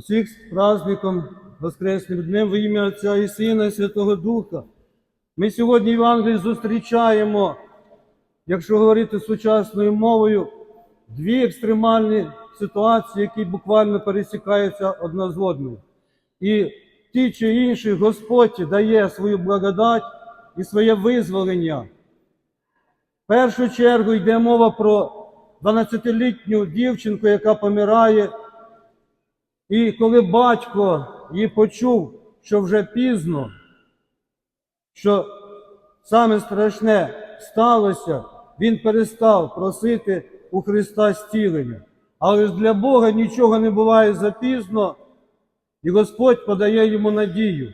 Усіх з праздником Воскресним Днем во ім'я Отця і Сина і Святого Духа. Ми сьогодні в Євангелії зустрічаємо, якщо говорити сучасною мовою, дві екстремальні ситуації, які буквально пересікаються одна з одною. І ті чи інші Господь дає свою благодать і своє визволення. В першу чергу йде мова про 12-літню дівчинку, яка помирає. І коли батько її почув, що вже пізно, що саме страшне сталося, він перестав просити у Христа зцілення. Але ж для Бога нічого не буває запізно, і Господь подає йому надію.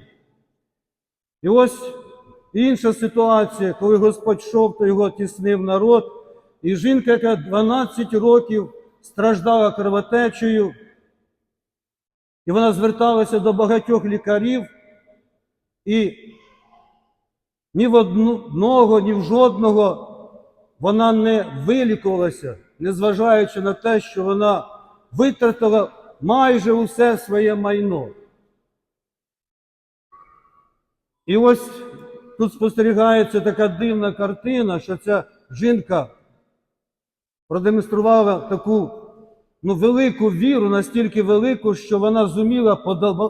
І ось інша ситуація, коли Господь йшов, то його тіснив народ, і жінка, яка 12 років страждала кровотечею, і вона зверталася до багатьох лікарів, і ні в одного, ні в жодного вона не вилікувалася, незважаючи на те, що вона витратила майже усе своє майно. І ось тут спостерігається така дивна картина, що ця жінка продемонструвала таку ну, велику віру, настільки велику, що вона зуміла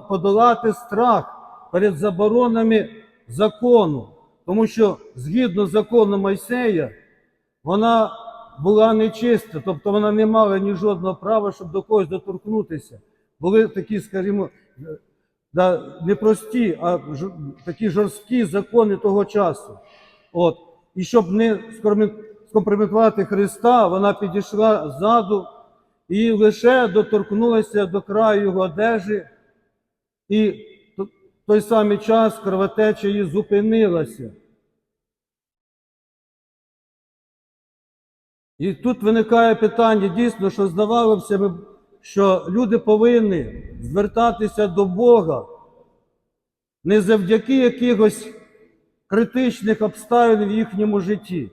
подолати страх перед заборонами закону. Тому що згідно закону Мойсея, вона була нечиста, тобто вона не мала ні жодного права, щоб до когось доторкнутися. Були такі, скажімо, да, не прості, а ж, такі жорсткі закони того часу. От. І щоб не скомпрометувати Христа, вона підійшла ззаду і лише доторкнулася до краю його одежі, і в той самий час кровотеча її зупинилася. І тут виникає питання, дійсно, що здавалося б, що люди повинні звертатися до Бога не завдяки якихось критичних обставин в їхньому житті,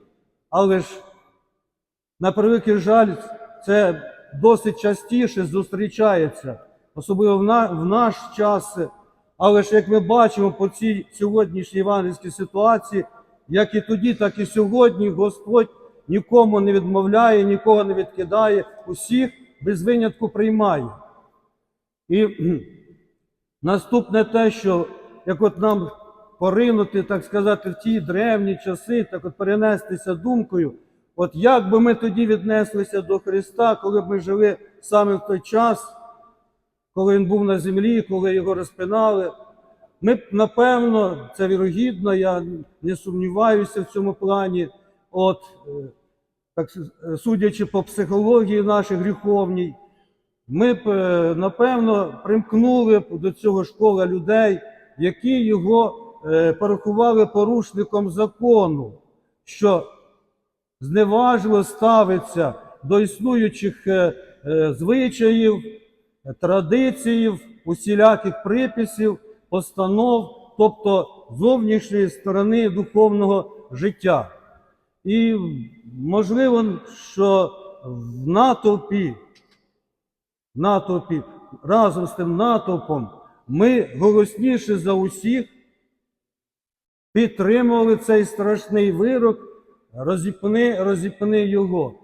але ж, на превеликий жаль, це досить частіше зустрічається, особливо в, на, в наш час. Але ж, як ми бачимо по цій сьогоднішній євангельській ситуації, як і тоді, так і сьогодні Господь нікому не відмовляє, нікого не відкидає, усіх без винятку приймає. І наступне те, що як от нам поринути, так сказати, в ті древні часи, так от перенестися думкою, от як би ми тоді віднеслися до Христа, коли б ми жили саме в той час, коли Він був на землі, коли його розпинали, ми б, напевно, це вірогідно, я не сумніваюся в цьому плані. От, е, так судячи по психології нашій гріховній, ми б, е, напевно, примкнули б до цього ж кола людей, які його е, порахували порушником закону, що зневажливо ставиться до існуючих е, е, звичаїв, традицій, усіляких приписів, постанов, тобто зовнішньої сторони духовного життя. І можливо, що в натовпі, натовпі разом з тим натовпом ми голосніше за усіх підтримували цей страшний вирок, розіпни, розіпни його.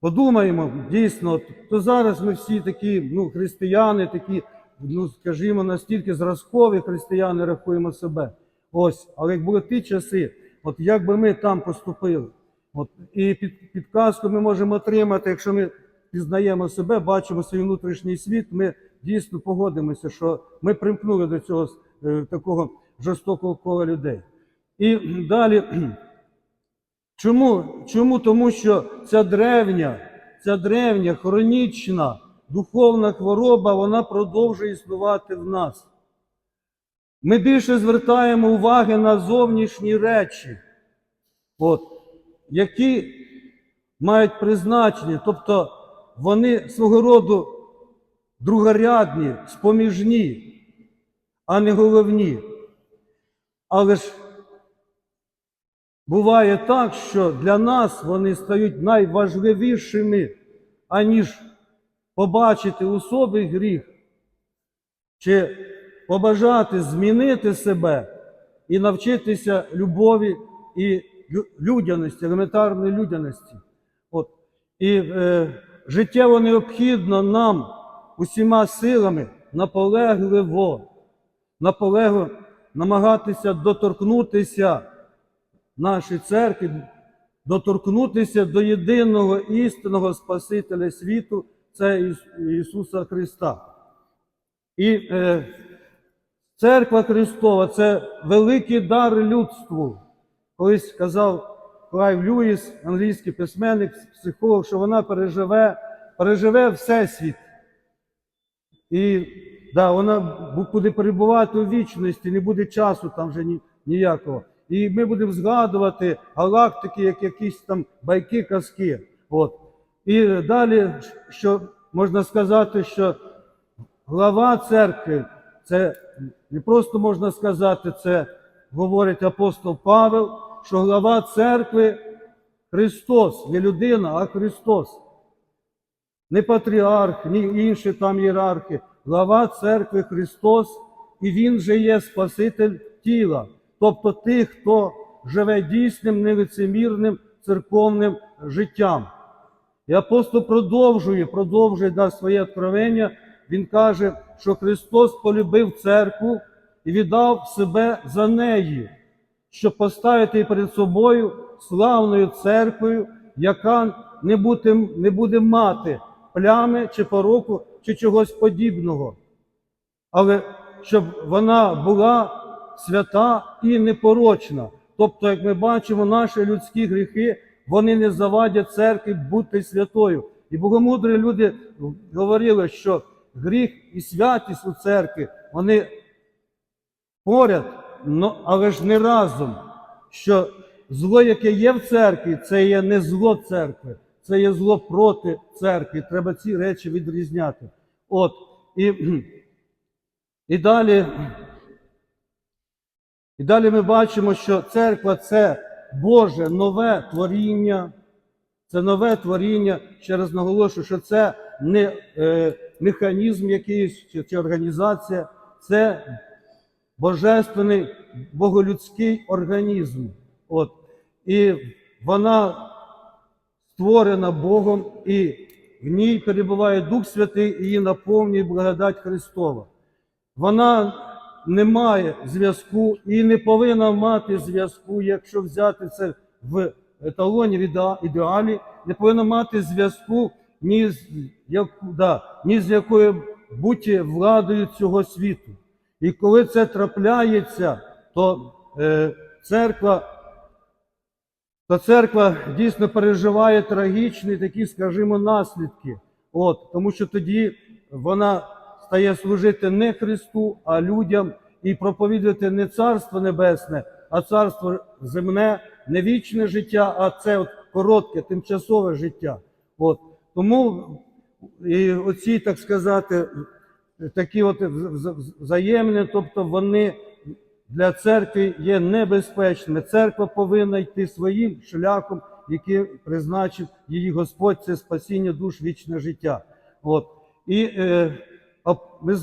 Подумаємо, дійсно, то зараз ми всі такі ну, християни, такі, ну, скажімо, настільки зразкові християни рахуємо себе. Ось, але як були ті часи, от як би ми там поступили, от, і під, підказку ми можемо отримати, якщо ми пізнаємо себе, бачимо свій внутрішній світ, ми дійсно погодимося, що ми примкнули до цього е, такого жорстокого кола людей. І далі, чому? чому? Тому що ця древня, ця древня, хронічна, духовна хвороба, вона продовжує існувати в нас. Ми більше звертаємо уваги на зовнішні речі, от, які мають призначення, тобто вони свого роду другорядні, споміжні, а не головні. Але ж буває так, що для нас вони стають найважливішими, аніж побачити у собі гріх, чи побажати змінити себе і навчитися любові і людяності, елементарної людяності. От. І е, життєво необхідно нам усіма силами наполегливо, наполегливо намагатися доторкнутися нашої церкви, доторкнутися до єдиного істинного Спасителя світу, це Іс- Ісуса Христа. І е, церква Христова це великий дар людству. Колись казав Клайв Льюіс, англійський письменник, психолог, що вона переживе, переживе Всесвіт. І да, вона буде перебувати у вічності, не буде часу там вже ні, ніякого. І ми будемо згадувати галактики, як якісь там байки, казки. От. І далі, що можна сказати, що глава церкви, це не просто можна сказати, це говорить апостол Павел, що глава церкви Христос, не людина, а Христос. Не патріарх, ні інші там ієрархи. Глава церкви Христос, і Він же є Спаситель тіла, тобто тих, хто живе дійсним, нелицемірним церковним життям. І апостол продовжує, продовжує да, своє откровення. Він каже, що Христос полюбив церкву і віддав себе за неї, щоб поставити перед собою славною церквою, яка не буде, не буде мати плями чи пороку, чи чогось подібного. Але щоб вона була свята і непорочна. Тобто, як ми бачимо, наші людські гріхи, вони не завадять церкві бути святою. І богомудрі люди говорили, що гріх і святість у церкві, вони поряд, але ж не разом. Що зло, яке є в церкві, це є не зло церкви, це є зло проти церкви. Треба ці речі відрізняти. От, і, і далі. І далі ми бачимо, що церква це Боже нове творіння, це нове творіння. Ще раз наголошую, що це не е, механізм якийсь чи, чи організація, це божественний боголюдський організм. От. І вона створена Богом, і в ній перебуває Дух Святий, і її наповнює благодать Христова. Вона не має зв'язку і не повинна мати зв'язку, якщо взяти це в еталоні в ідеалі, не повинна мати зв'язку ні з, як, да, ні з якою будь владою цього світу. І коли це трапляється, то е, церква то церква дійсно переживає трагічні такі, скажімо, наслідки. От, тому що тоді вона стає служити не Христу, а людям і проповідувати не царство небесне, а царство земне, не вічне життя, а це от коротке, тимчасове життя. От. Тому і оці, так сказати, такі от вз- вз- тобто вони для церкви є небезпечними. Церква повинна йти своїм шляхом, який призначив її Господь, це спасіння душ вічне життя. От. І е, ми,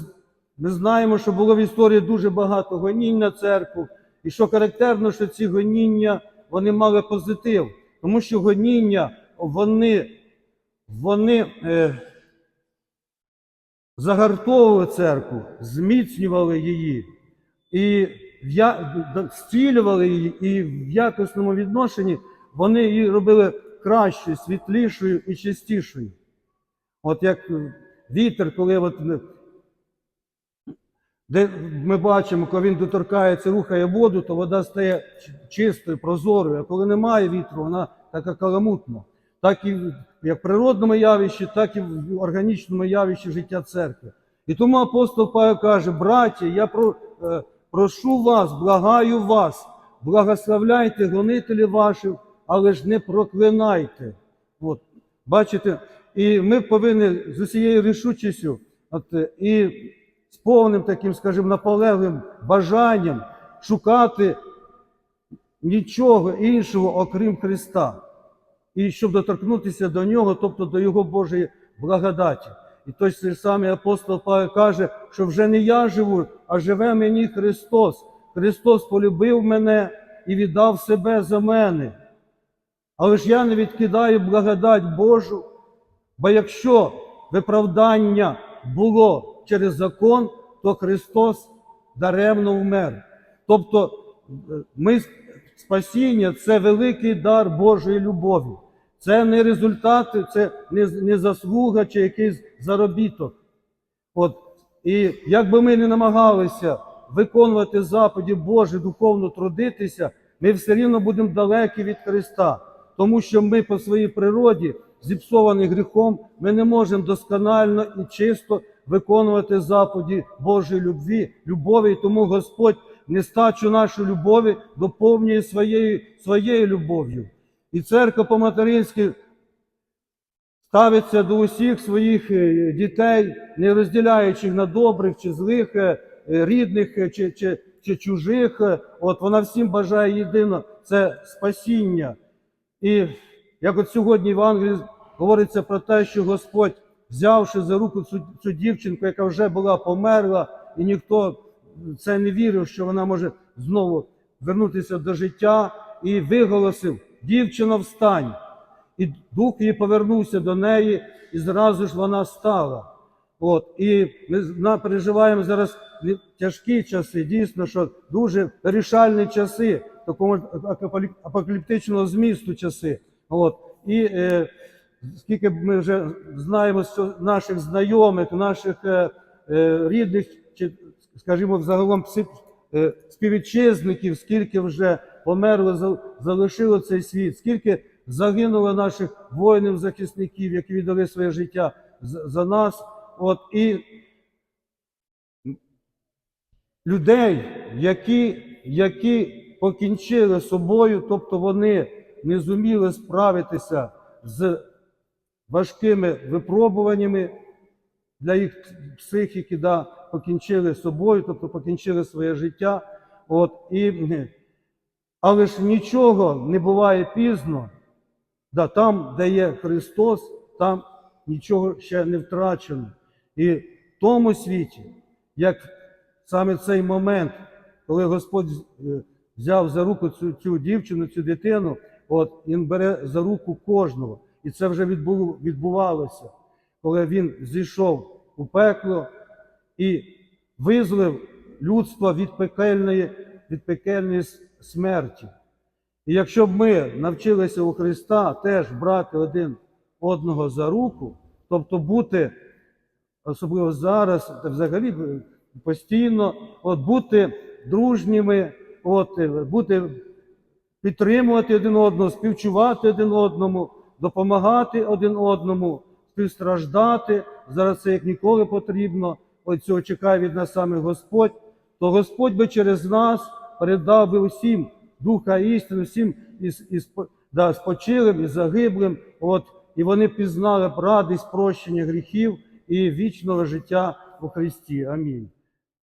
ми знаємо, що було в історії дуже багато гонінь на церкву, і що характерно, що ці гоніння вони мали позитив, тому що гоніння вони, вони е, загартовували церкву, зміцнювали її і зцілювали її, і в якісному відношенні вони її робили кращою, світлішою і чистішою. От як е, вітер, коли от, де ми бачимо, коли він доторкається, рухає воду, то вода стає чистою, прозорою. А коли немає вітру, вона така каламутна. Так і як в природному явищі, так і в органічному явищі життя церкви. І тому апостол Павел каже: браті, я про, е, прошу вас, благаю вас, благословляйте гонителів ваших, але ж не проклинайте. От, бачите, і ми повинні з усією рішучістю от, е, і з повним таким, скажімо, наполеглим бажанням шукати нічого іншого, окрім Христа, і щоб доторкнутися до нього, тобто до Його Божої благодаті. І той самий апостол Павло каже, що вже не я живу, а живе мені Христос. Христос полюбив мене і віддав себе за мене. Але ж я не відкидаю благодать Божу, бо якщо виправдання було через закон, то Христос даремно вмер. Тобто е, ми спасіння це великий дар Божої любові. Це не результати, це не, не заслуга чи якийсь заробіток. От, і як би ми не намагалися виконувати заповіді Божі, духовно трудитися, ми все рівно будемо далекі від Христа, тому що ми по своїй природі, зіпсовані гріхом, ми не можемо досконально і чисто виконувати заповіді Божої любві, любові, і тому Господь нестачу нашої любові доповнює своєю, своєю любов'ю. І церква по-материнськи ставиться до усіх своїх е, дітей, не розділяючи на добрих чи злих, е, е, рідних чи, чи, чи чужих. От вона всім бажає єдино це спасіння. І як от сьогодні в Євангелії говориться про те, що Господь, взявши за руку цю, цю дівчинку, яка вже була померла, і ніхто це не вірив, що вона може знову вернутися до життя, і виголосив: дівчина, встань! І дух її повернувся до неї, і зразу ж вона стала. От, і ми переживаємо зараз тяжкі часи, дійсно, що дуже вирішальні часи, такого апокаліптичного змісту часи. От, і е, скільки ми вже знаємо що наших знайомих, наших е, е, рідних, чи, скажімо, загалом пси- е, співвітчизників, скільки вже померло, залишило цей світ, скільки загинуло наших воїнів-захисників, які віддали своє життя за нас. От, і людей, які, які покінчили собою, тобто вони не зуміли справитися з важкими випробуваннями для їх психіки, да, покінчили собою, тобто покінчили своє життя. От, і, але ж нічого не буває пізно. Да, там, де є Христос, там нічого ще не втрачено. І в тому світі, як саме цей момент, коли Господь е, взяв за руку цю, цю дівчину, цю дитину, от Він бере за руку кожного. І це вже відбувалося, коли він зійшов у пекло і визволив людство від пекельної, від пекельної смерті. І якщо б ми навчилися у Христа теж брати один одного за руку, тобто бути, особливо зараз, та взагалі постійно, от бути дружніми, от, е, бути, підтримувати один одного, співчувати один одному, допомагати один одному, співстраждати. Зараз це як ніколи потрібно. От цього чекає від нас саме Господь, то Господь би через нас передав би усім духа істини, всім і, з- і, спо- да, спочилим, і загиблим, от, і вони пізнали б радість прощення гріхів і вічного життя у Христі. Амінь.